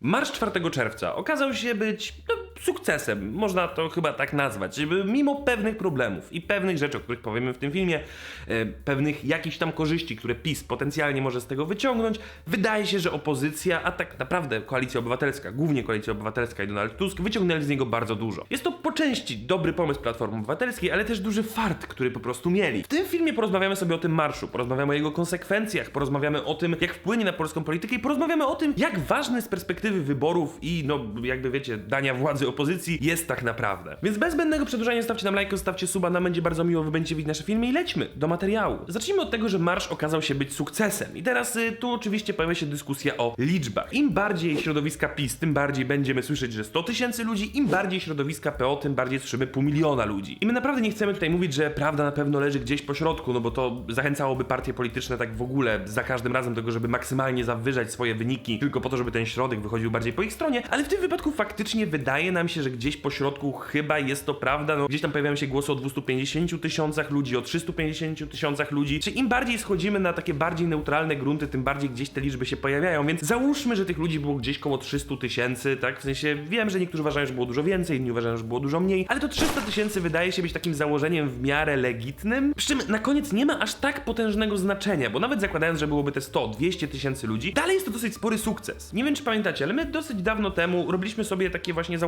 Marsz 4 czerwca okazał się być no, sukcesem, można to chyba tak nazwać. Mimo pewnych problemów i pewnych rzeczy, o których powiemy w tym filmie, e, pewnych jakichś tam korzyści, które PiS potencjalnie może z tego wyciągnąć, wydaje się, że opozycja, a tak naprawdę koalicja obywatelska, głównie koalicja obywatelska i Donald Tusk, wyciągnęli z niego bardzo dużo. Jest to po części dobry pomysł Platformy Obywatelskiej, ale też duży fart, który po prostu mieli. W tym filmie porozmawiamy sobie o tym marszu, porozmawiamy o jego konsekwencjach, porozmawiamy o tym, jak wpłynie na polską politykę i porozmawiamy o tym, jak ważny z perspektywy wyborów i, no, jakby wiecie, dania władzy opozycji jest tak naprawdę. Więc bez zbędnego przedłużania stawcie nam lajka, stawcie suba, nam będzie bardzo miło, wy będziecie widzieć nasze filmy i lećmy do materiału. Zacznijmy od tego, że marsz okazał się być sukcesem. I teraz y, tu oczywiście pojawia się dyskusja o liczbach. Im bardziej środowiska PiS, tym bardziej będziemy słyszeć, że 100 tysięcy ludzi, im bardziej środowiska PO, tym bardziej słyszymy pół miliona ludzi. I my naprawdę nie chcemy tutaj mówić, że prawda na pewno leży gdzieś po środku, no bo to zachęcałoby partie polityczne tak w ogóle za każdym razem tego, żeby maksymalnie zawyżać swoje wyniki, tylko po to, żeby ten środek wychodził bardziej po ich stronie, ale w tym wypadku faktycznie wydaje nam się, że gdzieś po środku chyba jest to prawda, no gdzieś tam pojawiają się głosy o 250 tysiącach ludzi, o 350 tysiącach ludzi, czy im bardziej schodzimy na takie bardziej neutralne grunty, tym bardziej gdzieś te liczby się pojawiają, więc załóżmy, że tych ludzi było gdzieś koło 300 tysięcy, tak, w sensie wiem, że niektórzy uważają, że było dużo więcej, inni uważają, że było dużo mniej, ale to 300 tysięcy wydaje się być takim założeniem w miarę legitnym, przy czym na koniec nie ma aż tak potężnego znaczenia, bo nawet zakładając, że byłoby te 100, 200 tysięcy ludzi, dalej jest to dosyć spory sukces. Nie wiem, czy pamiętacie, ale my dosyć dawno temu robiliśmy sobie takie właśnie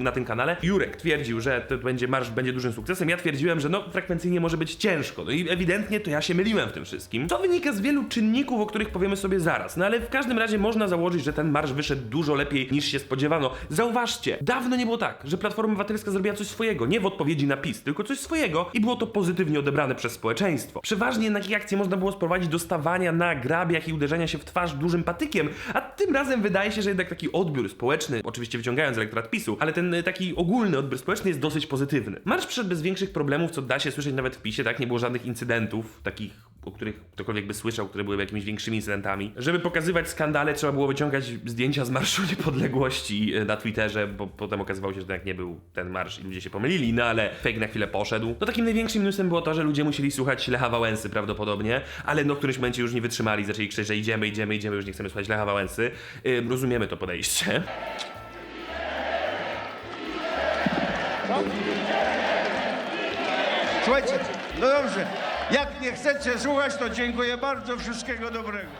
na tym kanale. Jurek twierdził, że to będzie marsz będzie dużym sukcesem, ja twierdziłem, że no frekwencyjnie może być ciężko. No i ewidentnie to ja się myliłem w tym wszystkim. To wynika z wielu czynników, o których powiemy sobie zaraz. No ale w każdym razie można założyć, że ten marsz wyszedł dużo lepiej niż się spodziewano. Zauważcie, dawno nie było tak, że Platforma Obywatelska zrobiła coś swojego, nie w odpowiedzi na PiS, tylko coś swojego i było to pozytywnie odebrane przez społeczeństwo. Przeważnie jednak akcje można było sprowadzić do stawania na grabiach i uderzenia się w twarz dużym patykiem, a tym razem wydaje się, że jednak taki odbiór społeczny, oczywiście wyciągając elektorat PiSu, ale ten y, taki ogólny odbiór społeczny jest dosyć pozytywny. Marsz przeszedł bez większych problemów, co da się słyszeć nawet w PiSie, tak? Nie było żadnych incydentów, takich, o których ktokolwiek by słyszał, które były jakimiś większymi incydentami. Żeby pokazywać skandale, trzeba było wyciągać zdjęcia z Marszu Niepodległości y, na Twitterze, bo potem okazywało się, że to jak nie był ten marsz i ludzie się pomylili, no ale fake na chwilę poszedł. No takim największym minusem było to, że ludzie musieli słuchać Lecha Wałęsy prawdopodobnie, ale no w którymś momencie już nie wytrzymali, zaczęli krzyczeć, że idziemy, idziemy, idziemy, już nie chcemy słuchać Lecha Wałęsy. Y, rozumiemy to podejście. Dobrze. Jak nie chcecie słuchać, to dziękuję bardzo. Wszystkiego dobrego.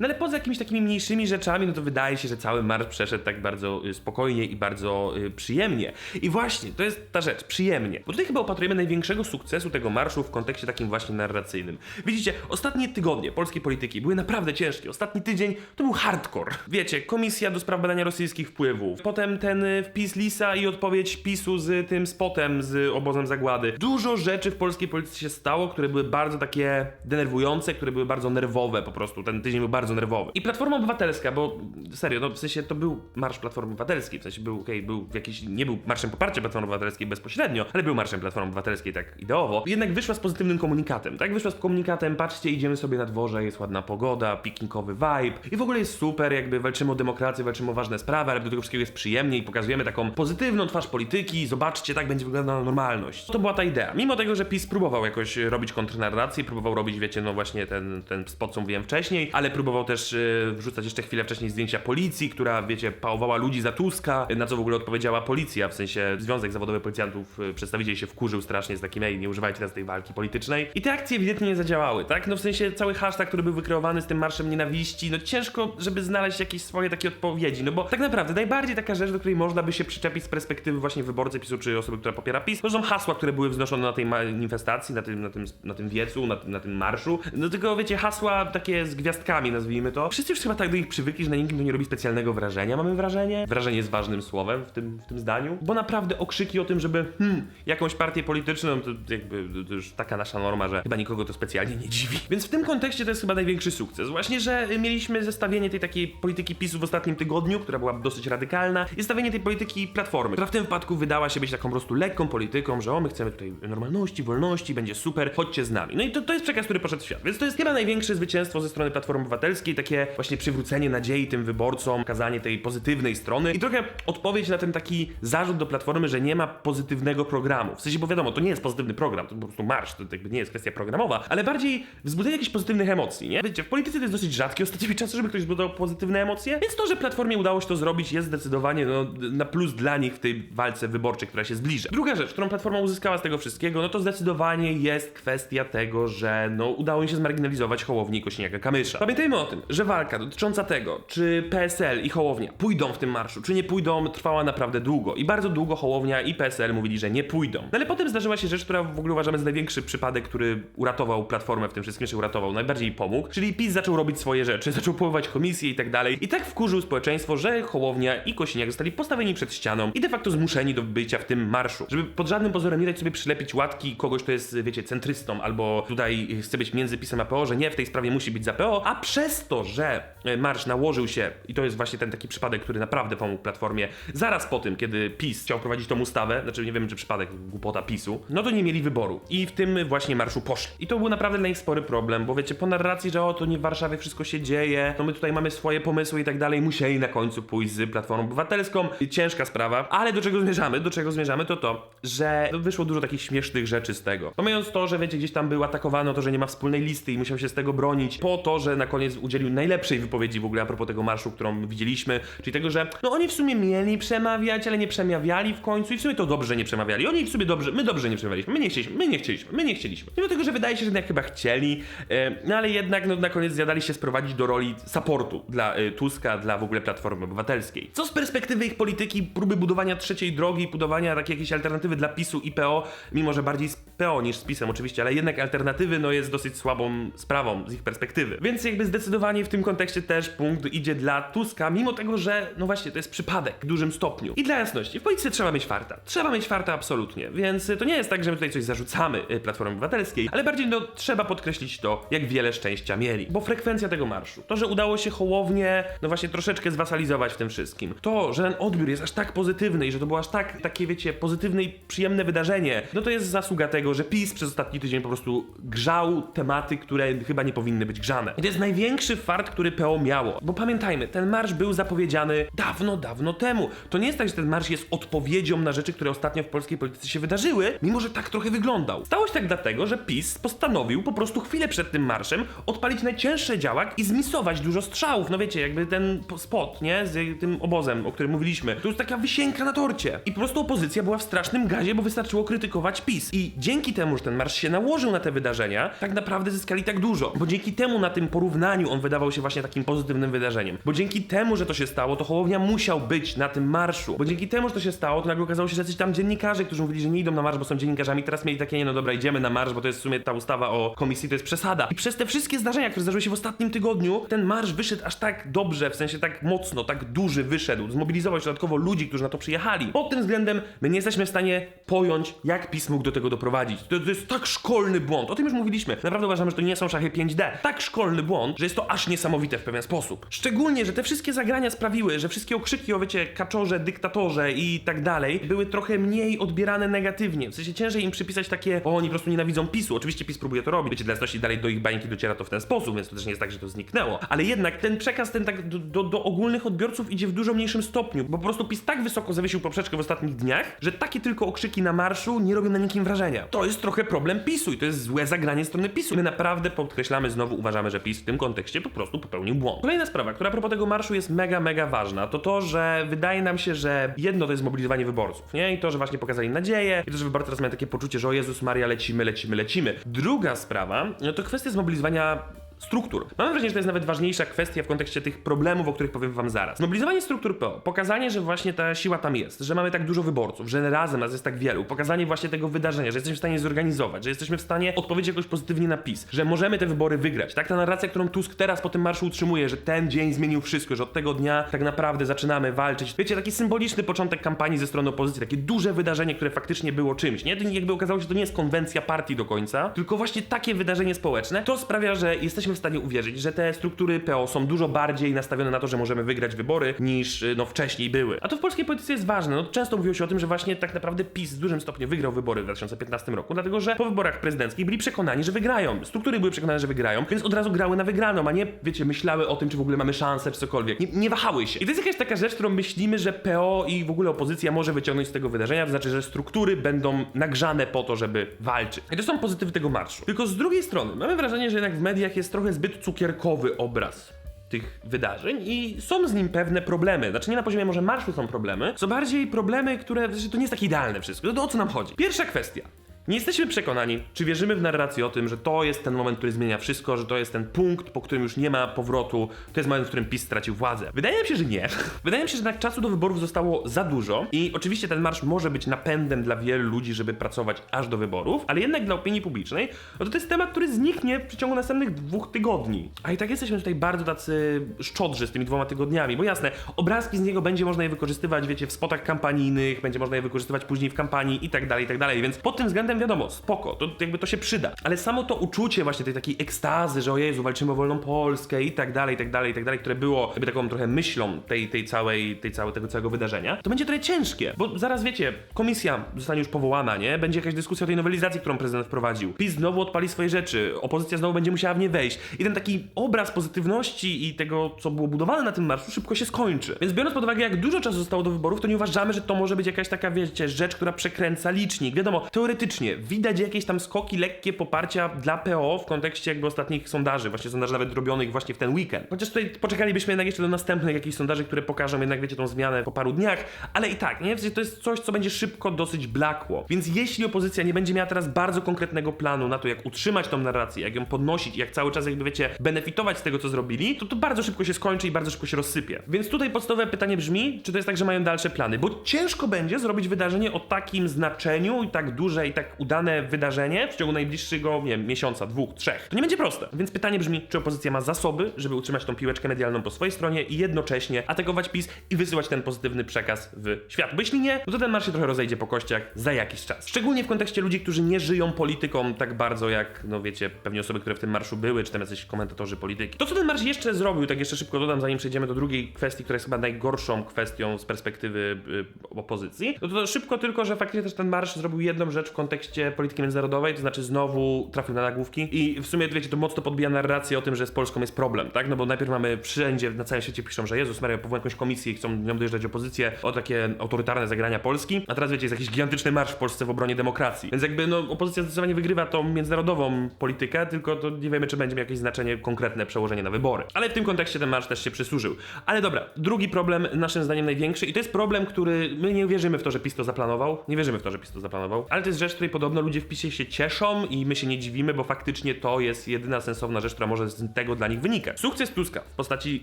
No ale poza jakimiś takimi mniejszymi rzeczami, no to wydaje się, że cały marsz przeszedł tak bardzo y, spokojnie i bardzo y, przyjemnie. I właśnie, to jest ta rzecz, przyjemnie. Bo tutaj chyba opatrujemy największego sukcesu tego marszu w kontekście takim właśnie narracyjnym. Widzicie, ostatnie tygodnie polskiej polityki były naprawdę ciężkie. Ostatni tydzień to był hardcore. Wiecie, komisja do spraw badania rosyjskich wpływów, potem ten y, wpis Lisa i odpowiedź PiSu z tym spotem z obozem zagłady. Dużo rzeczy w polskiej polityce się stało, które były bardzo takie denerwujące, które były bardzo nerwowe po prostu. Ten tydzień był bardzo nerwowy. I Platforma Obywatelska, bo serio, no w sensie to był marsz Platformy Obywatelskiej, w sensie był, okej, był jakiś, nie był marszem poparcia Platformy Obywatelskiej bezpośrednio, ale był marszem Platformy Obywatelskiej tak ideowo. Jednak wyszła z pozytywnym komunikatem, tak? Wyszła z komunikatem, patrzcie, idziemy sobie na dworze, jest ładna pogoda, piknikowy vibe i w ogóle jest super, jakby walczymy o demokrację, walczymy o ważne sprawy, ale do tego wszystkiego jest przyjemnie i pokazujemy taką pozytywną twarz polityki, zobaczcie, tak będzie wyglądała normalność. To była ta idea. Mimo tego, że PiS próbował jakoś robić kontrnarrację, próbował robić, wiecie, no właśnie ten, ten spot, co mówiłem wcześniej, ale próbował też y, wrzucać jeszcze chwilę wcześniej zdjęcia policji, która, wiecie, pałowała ludzi za Tuska, na co w ogóle odpowiedziała policja, w sensie Związek Zawodowy Policjantów, y, przedstawiciel się wkurzył strasznie z takim, ej, nie używajcie teraz tej walki politycznej. I te akcje ewidentnie nie zadziałały, tak? No w sensie cały hashtag, który był wykreowany z tym marszem nienawiści, no ciężko, żeby znaleźć jakieś swoje takie odpowiedzi, no bo tak naprawdę najbardziej taka rzecz, do której można by się przyczepić z perspektywy właśnie wyborcy PiSu, czy osoby, która popiera PiS, to są hasła, które były wznoszone na tej manifestacji, na tym, na tym, na tym wiecu, na, na tym marszu. No tylko wiecie, hasła takie z gwiazdkami, nazwijmy to. Wszyscy już chyba tak do nich przywykli, że na nikim to nie robi specjalnego wrażenia, mamy wrażenie. Wrażenie jest ważnym słowem w tym, w tym zdaniu, bo naprawdę okrzyki o tym, żeby hmm, jakąś partię polityczną, to jakby to już taka nasza norma, że chyba nikogo to specjalnie nie dziwi. Więc w tym kontekście to jest chyba największy sukces. Właśnie, że mieliśmy zestawienie tej takiej polityki PiSu w ostatnim tygodniu, która była dosyć radykalna, i zestawienie tej polityki Platformy, która w tym wypadku wydała się być taką po prostu lekką polityką, że o, my chcemy tutaj normalności, wolności, będzie super, chodźcie z nami. No i to, to jest przekaz, który poszedł w świat. Więc to jest chyba największe zwycięstwo ze strony Platformy Obywatelskiej, Takie właśnie przywrócenie nadziei tym wyborcom, kazanie tej pozytywnej strony i trochę odpowiedź na ten taki zarzut do Platformy, że nie ma pozytywnego programu. W sensie, bo wiadomo, to nie jest pozytywny program, to po prostu marsz, to jakby nie jest kwestia programowa, ale bardziej wzbudzenie jakichś pozytywnych emocji, nie? Wiecie, w polityce to jest dosyć rzadkie ostatnimi czasy, żeby ktoś zbudował pozytywne emocje, więc to, że Platformie udało się to zrobić jest zdecydowanie no, na plus dla nich w tej walce wyborczej, która się zbliża. Druga rzecz, którą Platforma uzyskała z tego wszystkiego, no to zdecydowanie jest kwestia tego, że no udało im się zmarginalizować Hołownię i Kośniaka-Kamysza. Pamiętajmy o tym, że walka dotycząca tego, czy PSL i Hołownia pójdą w tym marszu, czy nie pójdą, trwała naprawdę długo. I bardzo długo Hołownia i PSL mówili, że nie pójdą. No ale potem zdarzyła się rzecz, która w ogóle uważamy za największy przypadek, który uratował Platformę w tym wszystkim, czy uratował, najbardziej pomógł. Czyli PiS zaczął robić swoje rzeczy, zaczął powoływać komisje i tak dalej. I tak wkurzył społeczeństwo, że Hołownia i Kosiniak zostali postawieni przed ścianą i de facto zmuszeni do bycia w tym marszu. Żeby pod żadnym pozorem nie dać sobie przylepić łatki kogoś, kto jest, wiecie, centrystą albo tutaj chce być między PiSem a PO, że nie, w tej sprawie musi być za PO, a przez to, że e, marsz nałożył się, i to jest właśnie ten taki przypadek, który naprawdę pomógł Platformie, zaraz po tym, kiedy PiS chciał prowadzić tą ustawę, znaczy nie wiem, czy przypadek, głupota PiSu, no to nie mieli wyboru. I w tym właśnie marszu poszli. I to był naprawdę dla nich spory problem, bo wiecie, po narracji, że o, to nie w Warszawie wszystko się dzieje, to my tutaj mamy swoje pomysły i tak dalej, musieli na końcu pójść z Platformą Obywatelską. Ciężka sprawa, ale do czego zmierzamy? Do czego zmierzamy to to, że wyszło dużo takich śmiesznych rzeczy z tego. Pomijając to, że wiecie, gdzieś tam był atakowano to, że nie ma wspólnej listy i musiał się z tego bronić, po to, że na koniec udzielił najlepszej wypowiedzi w ogóle a propos tego marszu, którą widzieliśmy, czyli tego, że no oni w sumie mieli przemawiać, ale nie przemawiali w końcu i w sumie to dobrze nie przemawiali. Oni w sumie dobrze, my dobrze nie przemawialiśmy, my nie chcieliśmy, my nie chcieliśmy, my nie chcieliśmy. Mimo tego, że wydaje się, że jednak chyba chcieli, e, no ale jednak no, na koniec zjadali się sprowadzić do roli supportu dla e, Tuska, dla w ogóle Platformy Obywatelskiej. Co z perspektywy ich polityki, próby budowania trzeciej drogi, budowania takiej jakiejś alternatywy dla PiSu i PO, mimo że bardziej z PO niż z PiSem oczywiście, ale jednak alternatywy no jest dosyć słabą sprawą z ich perspektywy. Więc jakby zdecydowanie w tym kontekście też punkt idzie dla Tuska, mimo tego, że no właśnie to jest przypadek w dużym stopniu. I dla jasności, w polityce trzeba mieć farta. Trzeba mieć farta absolutnie, więc to nie jest tak, że my tutaj coś zarzucamy y, Platformie Obywatelskiej, ale bardziej no trzeba podkreślić to, jak wiele szczęścia mieli. Bo frekwencja tego marszu, to, że udało się Hołownię, no właśnie troszeczkę zwasalizować w tym wszystkim, to, że ten odbiór jest aż tak pozytywny i że to było aż tak takie, wiecie, pozytywne i przyjemne wydarzenie, no to jest zasługa tego, że PiS przez ostatni tydzień po prostu grzał tematy, które chyba nie powinny być grzane. I to jest największy fart, który PO miało. Bo pamiętajmy, ten marsz był zapowiedziany dawno, dawno temu. To nie jest tak, że ten marsz jest odpowiedzią na rzeczy, które ostatnio w polskiej polityce się wydarzyły, mimo że tak trochę wyglądał. Stało się tak dlatego, że PiS postanowił po prostu chwilę przed tym marszem odpalić najcięższy działak i zmisować dużo strzałów. No wiecie, jakby ten po- spot, nie? Z tym obozem, o którym mówiliśmy. To jest taka wisienka na torcie. I po prostu opozycja była w strasznym gazie, bo wystarczyło krytykować PiS. I dzięki temu, że ten marsz się nałożył na te wydarzenia, tak naprawdę zyskali tak dużo. Bo dzięki temu na tym porównaniu on wydawał się właśnie takim pozytywnym wydarzeniem. Bo dzięki temu, że to się stało, to Hołownia musiał być na tym marszu. Bo dzięki temu, że to się stało, to nagle okazało się, że jacyś tam dziennikarze, którzy mówili, że nie idą na marsz, bo są dziennikarzami, teraz mieli takie, nie no dobra, idziemy na marsz, bo to jest w sumie ta ustawa o komisji, to jest przesada. I przez te wszystkie zdarzenia, które zdarzyły się w ostatnim tygodniu, ten marsz wyszedł aż tak dobrze, w sensie tak mocno, tak duży wyszedł, zmobilizował się dodatkowo ludzi, którzy na to przyjechali. Pod tym względem my nie jesteśmy w stanie pojąć, jak PiS mógł do tego doprowadzić. To, to jest tak szkolny błąd, o tym już mówiliśmy. Naprawdę uważamy, że to nie są szachy 5D. Tak szkolny błąd, że jest to aż niesamowite w pewien sposób. Szczególnie, że te wszystkie zagrania sprawiły, że wszystkie okrzyki o wiecie, kaczorze, dyktatorze i tak dalej, były trochę mniej odbierane negatywnie. W sensie ciężej im przypisać takie, o oni po prostu nienawidzą PiSu. Oczywiście PiS próbuje to robić, wiecie, dla jasności dalej do ich bańki dociera to w ten sposób, więc to też nie jest tak, że to zniknęło. Ale jednak ten przekaz ten tak do, do, do ogólnych odbiorców idzie w dużo mniejszym stopniu, bo po prostu PiS tak wysoko zawiesił poprzeczkę w ostatnich dniach, że takie tylko okrzyki na marszu nie robią na nikim wrażenia. To jest trochę problem PiSu i to jest złe zagranie strony PiSu. My naprawdę podkreślamy, znowu uważamy, że PiS w tym kontekście po prostu popełnił błąd. Kolejna sprawa, która propos tego marszu jest mega, mega ważna, to to, że wydaje nam się, że jedno to jest mobilizowanie wyborców, nie? I to, że właśnie pokazali nadzieję, i to, że wyborcy teraz mają takie poczucie, że o Jezus Maria, lecimy, lecimy, lecimy. Druga sprawa, no to kwestia zmobilizowania struktur. Mam wrażenie, że to jest nawet ważniejsza kwestia w kontekście tych problemów, o których powiem wam zaraz. Mobilizowanie struktur PO, pokazanie, że właśnie ta siła tam jest, że mamy tak dużo wyborców, że razem nas jest tak wielu, pokazanie właśnie tego wydarzenia, że jesteśmy w stanie zorganizować, że jesteśmy w stanie odpowiedzieć jakoś pozytywnie na PiS, że możemy te wybory wygrać. Tak, ta narracja, którą Tusk teraz po tym marszu utrzymuje, że ten dzień zmienił wszystko, że od tego dnia tak naprawdę zaczynamy walczyć. Wiecie, taki symboliczny początek kampanii ze strony opozycji, takie duże wydarzenie, które faktycznie było czymś, nie? Jakby okazało się, to nie jest konwencja partii do końca, tylko właśnie takie wydarzenie społeczne, to sprawia, że jesteśmy jesteśmy w stanie uwierzyć, że te struktury PO są dużo bardziej nastawione na to, że możemy wygrać wybory niż y, no, wcześniej były. A to w polskiej polityce jest ważne. No, często mówiło się o tym, że właśnie tak naprawdę PiS w dużym stopniu wygrał wybory w 2015 roku, dlatego że po wyborach prezydenckich byli przekonani, że wygrają. Struktury były przekonane, że wygrają, więc od razu grały na wygraną, a nie, wiecie, myślały o tym, czy w ogóle mamy szansę, czy cokolwiek. Nie, nie wahały się. I to jest jakaś taka rzecz, którą myślimy, że PO i w ogóle opozycja może wyciągnąć z tego wydarzenia, to znaczy, że struktury będą nagrzane po to, żeby walczyć. I to są pozytywy tego marszu. Tylko z drugiej strony mamy wrażenie, że jednak w mediach jest trochę zbyt cukierkowy obraz tych wydarzeń i są z nim pewne problemy. Znaczy nie na poziomie może marszu są problemy, co bardziej problemy, które, znaczy to nie jest takie idealne wszystko. To o co nam chodzi? Pierwsza kwestia. Nie jesteśmy przekonani, czy wierzymy w narrację o tym, że to jest ten moment, który zmienia wszystko, że to jest ten punkt, po którym już nie ma powrotu, to jest moment, w którym PiS stracił władzę. Wydaje mi się, że nie. Wydaje mi się, że jednak czasu do wyborów zostało za dużo i oczywiście ten marsz może być napędem dla wielu ludzi, żeby pracować aż do wyborów, ale jednak dla opinii publicznej, no to to jest temat, który zniknie w przeciągu następnych dwóch tygodni. A i tak jesteśmy tutaj bardzo tacy szczodrzy z tymi dwoma tygodniami, bo jasne, obrazki z niego będzie można je wykorzystywać, wiecie, w spotach kampanijnych, będzie można je wykorzystywać później w kampanii i tak dalej, i tak dalej, więc pod tym względem wiadomo, spoko, to jakby to się przyda. Ale samo to uczucie właśnie tej takiej ekstazy, że o Jezu, walczymy o wolną Polskę i tak dalej, i tak dalej, i tak dalej, które było jakby taką trochę myślą tej, tej całej, tej całej, tego całego wydarzenia, to będzie trochę ciężkie, bo zaraz wiecie, komisja zostanie już powołana, nie? Będzie jakaś dyskusja o tej nowelizacji, którą prezydent wprowadził. PiS znowu odpali swoje rzeczy, opozycja znowu będzie musiała w nie wejść. I ten taki obraz pozytywności i tego, co było budowane na tym marszu, szybko się skończy. Więc biorąc pod uwagę, jak dużo czasu zostało do wyborów, to nie uważamy, że to może być jakaś taka, wiecie, rzecz, która przekręca licznik. Wiadomo, teoretycznie widać jakieś tam skoki, lekkie poparcia dla PO w kontekście jakby ostatnich sondaży, właśnie sondaży nawet robionych właśnie w ten weekend. Chociaż tutaj poczekalibyśmy jednak jeszcze do następnych jakichś sondaży, które pokażą jednak, wiecie, tą zmianę po paru dniach, ale i tak, nie? W sensie to jest coś, co będzie szybko dosyć blakło. Więc jeśli opozycja nie będzie miała teraz bardzo konkretnego planu na to, jak utrzymać tą narrację, jak ją podnosić jak cały czas jakby, wiecie, benefitować z tego, co zrobili, to to bardzo szybko się skończy i bardzo szybko się rozsypie. Więc tutaj podstawowe pytanie brzmi, czy to jest tak, że mają dalsze plany? Bo ciężko będzie zrobić wydarzenie o takim znaczeniu i tak duże i tak udane wydarzenie w ciągu najbliższego, nie wiem, miesiąca, dwóch, trzech. To nie będzie proste. Więc pytanie brzmi, czy opozycja ma zasoby, żeby utrzymać tą piłeczkę medialną po swojej stronie i jednocześnie atakować PiS i wysyłać ten pozytywny przekaz w świat. Bo jeśli nie, no to ten marsz się trochę rozejdzie po kościach za jakiś czas. Szczególnie w kontekście ludzi, którzy nie żyją polityką tak bardzo jak, no wiecie, pewnie osoby, które w tym marszu były, czy tam jacyś komentatorzy polityki. To, co ten marsz jeszcze zrobił, tak jeszcze szybko dodam, zanim przejdziemy do drugiej kwestii, która jest chyba najgorszą kwestią z perspektywy y, opozycji, no to szybko tylko, że faktycznie też ten marsz zrobił jedną rzecz w kontekście polityki międzynarodowej, to znaczy znowu trafił na nagłówki i w sumie, wiecie, to mocno podbija narrację o tym, że z Polską jest problem, tak? No bo najpierw mamy wszędzie, na całym świecie piszą, że Jezus Maria, powołają jakąś komisję i chcą nią dojeżdżać opozycję o takie autorytarne zagrania Polski, a teraz wiecie, jest jakiś gigantyczny marsz w Polsce w obronie demokracji. Więc jakby, no, opozycja zdecydowanie wygrywa tą międzynarodową politykę, tylko to nie wiemy, czy będzie miał jakieś znaczenie konkretne przełożenie na wybory. Ale w tym kontekście ten marsz też się przysłużył. Ale dobra, drugi problem, naszym zdaniem największy, i to jest problem, który my nie wierzymy w to, że PiS to zaplanował. Nie wierzymy w to, że PiS to zaplanował, ale to jest rzecz, której podobno ludzie w PiSie się cieszą i my się nie dziwimy, bo faktycznie to jest jedyna sensowna rzecz, która może z tego dla nich wynikać. Sukces Tuska w postaci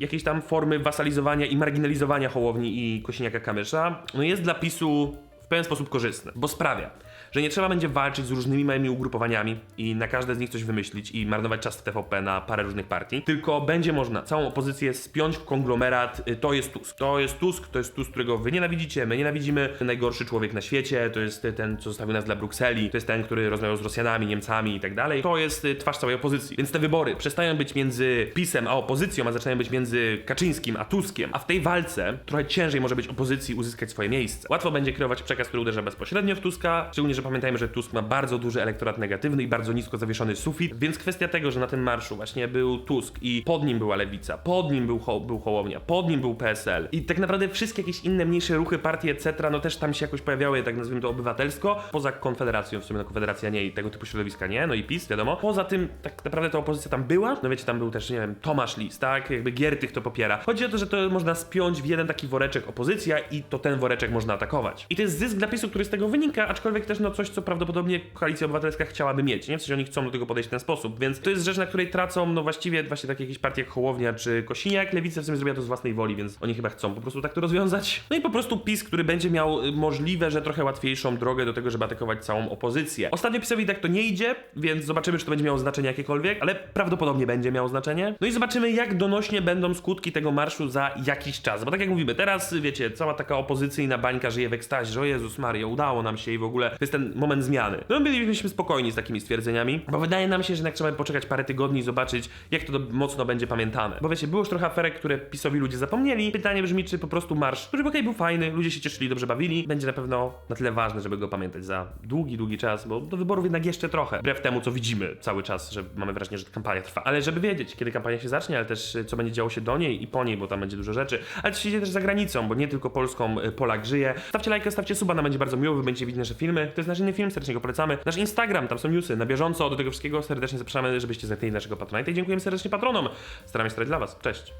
jakiejś tam formy wasalizowania i marginalizowania Hołowni i Kosiniaka-Kamysza, no jest dla PiSu w pewien sposób korzystny, bo sprawia, że nie trzeba będzie walczyć z różnymi małymi ugrupowaniami i na każde z nich coś wymyślić i marnować czas w TVP na parę różnych partii, tylko będzie można całą opozycję spiąć w konglomerat, y, to jest Tusk, to jest Tusk, to jest Tusk, którego wy nienawidzicie, my nienawidzimy, najgorszy człowiek na świecie, to jest y, ten, co zostawił nas dla Brukseli, to jest ten, który rozmawiał z Rosjanami, Niemcami i tak dalej, to jest y, twarz całej opozycji. Więc te wybory przestają być między PiSem a opozycją, a zaczynają być między Kaczyńskim a Tuskiem, a w tej walce trochę ciężej może być opozycji uzyskać swoje miejsce. Łatwo będzie kreować przekaz, który uderza bezpośrednio w Tuska, że pamiętajmy, że Tusk ma bardzo duży elektorat negatywny i bardzo nisko zawieszony sufit, więc kwestia tego, że na tym marszu właśnie był Tusk i pod nim była Lewica, pod nim był, Ho był Hołownia, pod nim był PSL i tak naprawdę wszystkie jakieś inne mniejsze ruchy, partie, etc., no też tam się jakoś pojawiały, tak nazwijmy to obywatelsko, poza Konfederacją, w sumie no Konfederacja nie i tego typu środowiska nie, no i PiS, wiadomo. Poza tym tak naprawdę ta opozycja tam była, no wiecie, tam był też, nie wiem, Tomasz Lis, tak, jakby Giertych to popiera. Chodzi o to, że to można spiąć w jeden taki woreczek opozycja i to ten woreczek można atakować. I to jest zysk dla PiSu, który z tego wynika, aczkolwiek też no coś, co prawdopodobnie Koalicja Obywatelska chciałaby mieć, nie? W sensie oni chcą do tego podejść w ten sposób, więc to jest rzecz, na której tracą, no właściwie właśnie takie jakieś partie jak Hołownia czy Kosiniak, Lewica w sumie zrobiła to z własnej woli, więc oni chyba chcą po prostu tak to rozwiązać. No i po prostu PiS, który będzie miał y, możliwe, że trochę łatwiejszą drogę do tego, żeby atakować całą opozycję. Ostatnio PiSowi tak to nie idzie, więc zobaczymy, czy to będzie miało znaczenie jakiekolwiek, ale prawdopodobnie będzie miało znaczenie. No i zobaczymy, jak donośnie będą skutki tego marszu za jakiś czas, bo tak jak mówimy, teraz, wiecie, cała taka opozycyjna bańka żyje w ekstazie, że o Jezus Maria, udało nam się i w ogóle to jest ten ten moment zmiany. No bylibyśmy spokojni z takimi stwierdzeniami, bo wydaje nam się, że jednak trzeba poczekać parę tygodni i zobaczyć, jak to mocno będzie pamiętane. Bo wiecie, było już trochę aferek, które PiSowi ludzie zapomnieli. Pytanie brzmi, czy po prostu marsz, który okej, był fajny, ludzie się cieszyli, dobrze bawili, będzie na pewno na tyle ważny, żeby go pamiętać za długi, długi czas, bo do wyborów jednak jeszcze trochę. Wbrew temu, co widzimy cały czas, że mamy wrażenie, że kampania trwa. Ale żeby wiedzieć, kiedy kampania się zacznie, ale też co będzie działo się do niej i po niej, bo tam będzie dużo rzeczy, ale co się dzieje też za granicą, bo nie tylko Polską y, Polak żyje. Stawcie lajkę, stawcie suba, nam będzie bardzo miło, wy będziecie widzieć nasze filmy. To jest nasz inny film, serdecznie go polecamy. Nasz Instagram, tam są newsy na bieżąco, do tego wszystkiego serdecznie zapraszamy, żebyście zerknęli naszego Patronite'a i dziękujemy serdecznie patronom. Staramy się starać dla was. Cześć.